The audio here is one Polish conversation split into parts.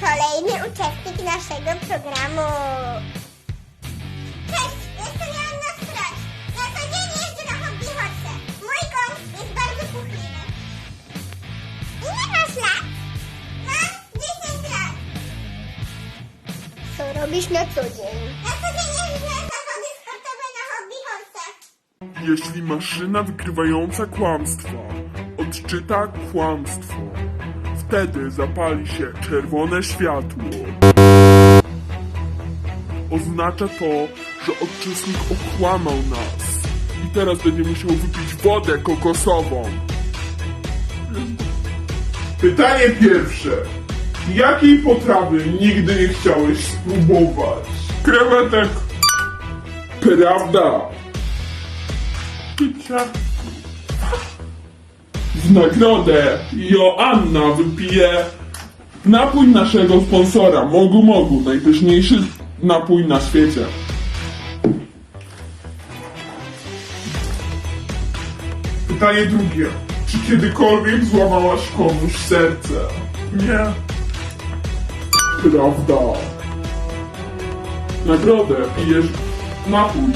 kolejny uczestnik naszego programu. Cześć, jestem Joanna Strać. Na co dzień jeżdżę na hobby horse. Mój koń jest bardzo puchliny. Ile masz lat? Mam 10 lat. Co robisz na co dzień? Na co dzień jeżdżę na zawody sportowe na hobby horse. Jeśli maszyna wykrywająca kłamstwa odczyta kłamstwo, wtedy zapali się czerwone światło. Oznacza to, że uczestnik okłamał nas i teraz będzie musiał wypić wodę kokosową. Pytanie pierwsze. Jakiej potrawy nigdy nie chciałeś spróbować? Krewetek. Prawda. Picia. W nagrodę Joanna wypije napój naszego sponsora Mogu Mogu, najpyszniejszy napój na świecie. Pytanie drugie. Czy kiedykolwiek złamałaś komuś serce? Nie. Prawda. Nagrodę pijesz napój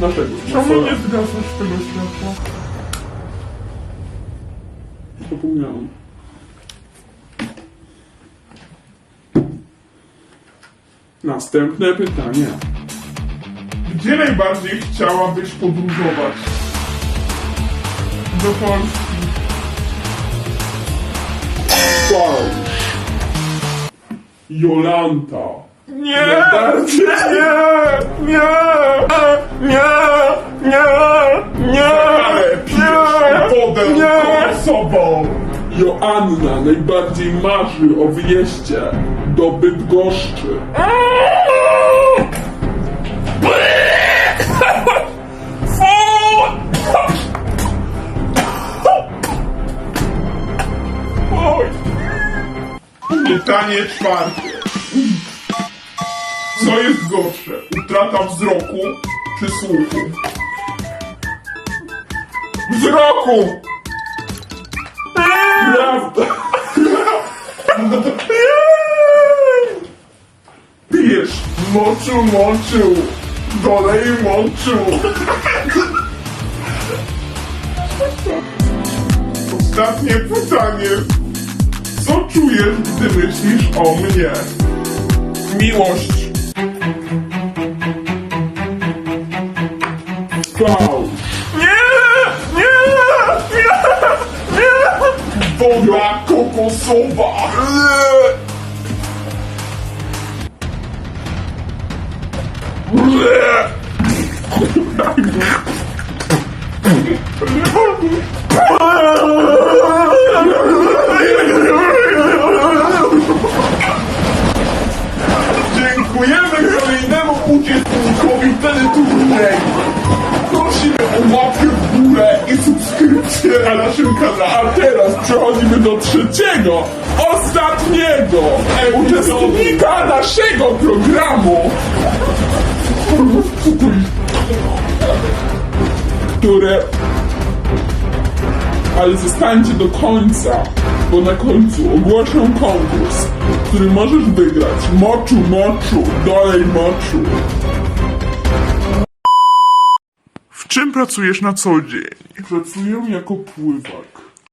naszego sponsora. Czemu nie zgaszasz tego światła? Zapomniałem. Następne pytanie. Gdzie najbardziej chciałabyś podróżować? Do Polski. Fałsz. Jolanta. Nie! Najbardziej... Nie! Nie! Nie! Nie! Sobą. Joanna najbardziej marzy o wyjeździe do Bydgoszczy. Pytanie czwarte. Co jest gorsze? Utrata wzroku czy słuchu? Wzroku! Prawda! Pijesz moczu, moczu, dolej moczu. Ostatnie pytanie. Co czujesz, gdy myślisz o mnie? Miłość. Fałsz. Soba, Coco Soba. Dziękujemy kolejnemu uczestnikowi teleturnieju. Prosimy o łapkę na naszym kanale. A teraz przechodzimy do trzeciego, ostatniego uczestnika naszego programu. Które... Ale zostańcie do końca, bo na końcu ogłoszę konkurs, który możesz wygrać. Moczu, moczu, dolej moczu. Czym pracujesz na co dzień? Pracuję jako pływak.